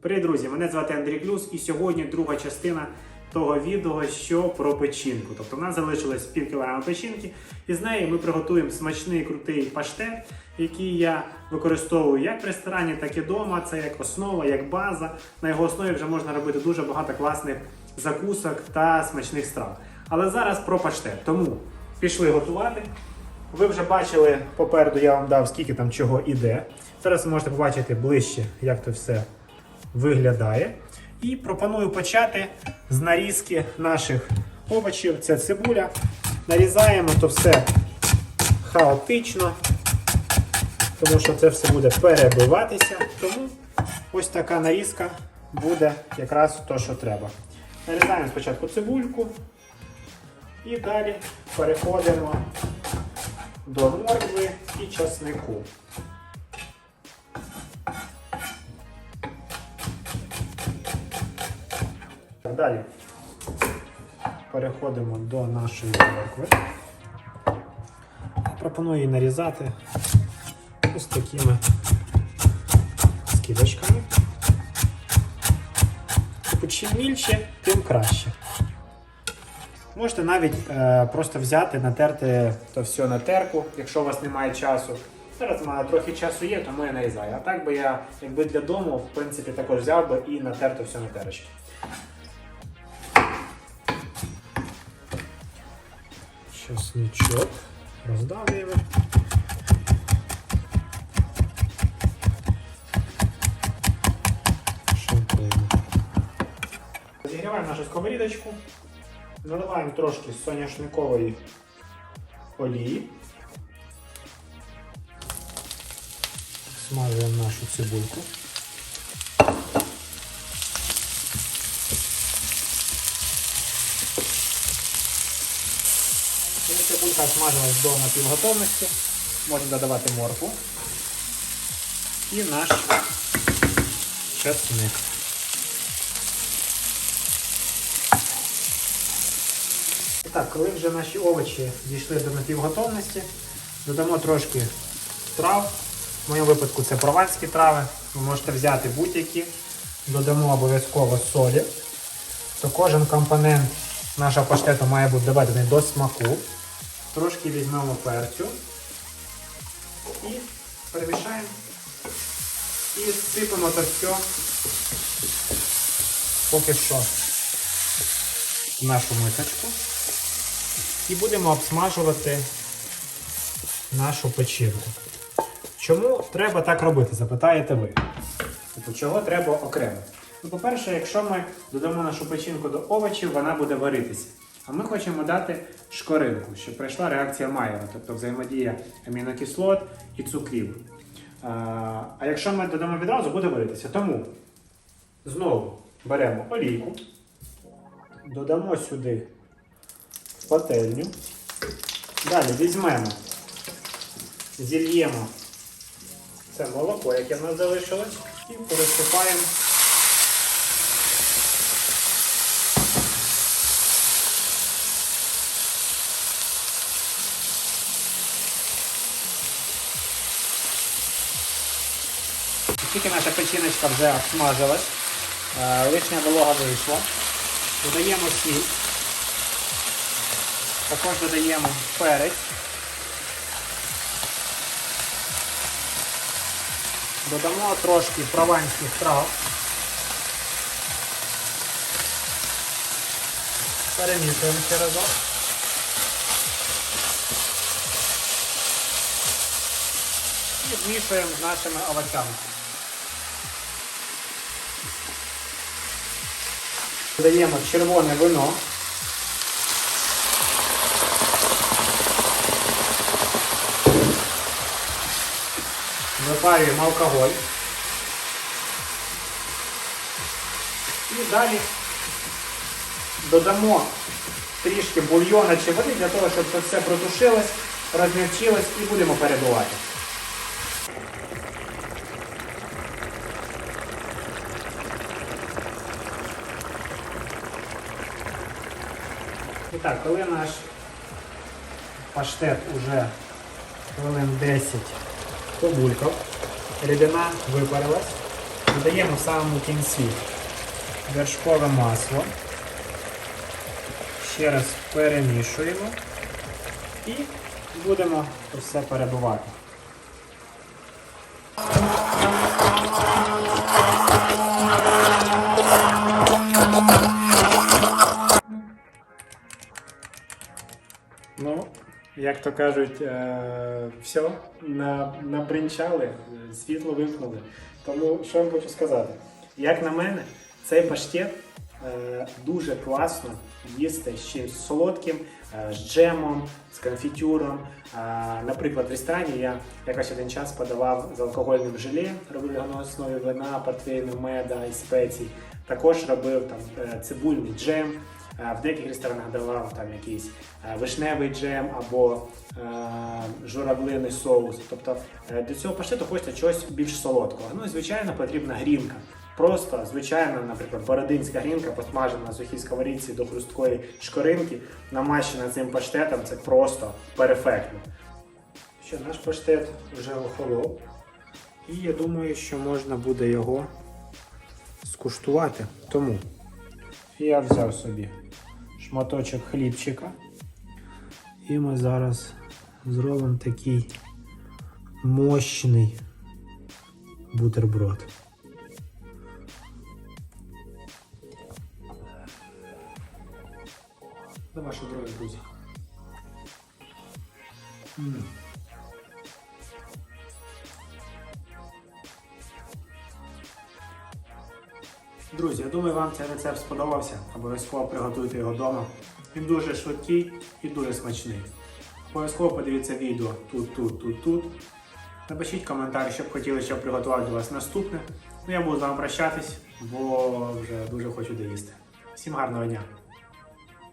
Привіт, друзі! Мене звати Андрій Клюс, і сьогодні друга частина того відео, що про печінку. Тобто в нас залишилось пів кілограма печінки, і з неї ми приготуємо смачний крутий паштет, який я використовую як в ресторані, так і вдома. Це як основа, як база. На його основі вже можна робити дуже багато класних закусок та смачних страв. Але зараз про паштет. Тому пішли готувати. Ви вже бачили попереду, я вам дав скільки там чого іде. Зараз ви можете побачити ближче, як це все виглядає. І пропоную почати з нарізки наших овочів. Це цибуля. Нарізаємо то все хаотично, тому що це все буде перебиватися. Тому ось така нарізка буде якраз то, що треба. Нарізаємо спочатку цибульку і далі переходимо до моркви і часнику. Далі переходимо до нашої моркви. Пропоную її нарізати ось такими скибочками. Типу, чим мільше, тим краще. Можете навіть е, просто взяти, натерти то все на терку, якщо у вас немає часу. Зараз в мене трохи часу є, тому я нарізаю. А так би я, якби для дому, в принципі, також взяв би і натерто все на терочці. Чесничок. Роздавлюємо. Шампуємо. Розігріваємо нашу сковорідочку. Наливаємо трошки соняшникової олії. Смажуємо нашу цибульку. Коли смажилась до напівготовності, можна додавати моркву і наш чесник. Так, коли вже наші овочі дійшли до напівготовності, додамо трошки трав. В моєму випадку це прованські трави. Ви можете взяти будь-які. Додамо обов'язково солі. То кожен компонент нашого паштету має бути доведений до смаку. Трошки візьмемо перцю і перемішаємо. І сипемо це все поки що в нашу мисочку. І будемо обсмажувати нашу печінку. Чому треба так робити, запитаєте ви. Типу, чого треба окремо? Ну, по-перше, якщо ми додамо нашу печінку до овочів, вона буде варитися. А ми хочемо дати шкоринку, щоб пройшла реакція Майера, тобто взаємодія амінокислот і цукрів. А, якщо ми додамо відразу, буде варитися. Тому знову беремо олійку, додамо сюди пательню. Далі візьмемо, зільємо це молоко, яке в нас залишилось, і пересипаємо. Тільки наша печіночка вже обсмажилась, е, лишня волога вийшла. Додаємо сіль. Також додаємо перець. Додамо трошки прованських трав. Перемішуємо ще разок. І змішуємо з нашими овочами. Додаємо червоне вино. Випарюємо алкоголь. І далі додамо трішки бульйона чи води для того, щоб це все протушилось, розмягчилось і будемо перебувати. І коли наш паштет уже хвилин 10 побулькав, рідина випарилась, додаємо в самому кінці вершкове масло. Ще раз перемішуємо і будемо все перебивати. Як то кажуть, е, все, на, набринчали, світло вимкнули. Тому що я хочу сказати? Як на мене, цей паштет е, дуже класно їсти з чимось солодким, е, з джемом, з конфітюром. Наприклад, в ресторані я якось один час подавав з алкогольним желе, робив його на основі вина, портвейну, меда і спецій. Також робив там цибульний джем. В деяких ресторанах давав там якийсь вишневий джем або журавлиний соус. Тобто е, до цього паштету хочеться чогось більш солодкого. Ну і звичайно потрібна грінка. Просто звичайно, наприклад, бородинська грінка, посмажена на сухій сковорідці до хрусткої шкоринки, намащена цим паштетом, це просто перфектно. Що наш паштет вже охолов. І я думаю, що можна буде його скуштувати. Тому я взяв собі шматочок хлібчика. І ми зараз зробимо такий мощний бутерброд. До вашої здоров'я, друзі. М. Друзі, я думаю, вам цей рецепт сподобався. Обов'язково приготуйте його вдома. Він дуже швидкий і дуже смачний. Обов'язково подивіться відео тут, тут, тут, тут. Напишіть коментар, що б хотіли, щоб приготувати для вас наступне. Ну я буду з вами прощатись, бо вже дуже хочу доїсти. Всім гарного дня!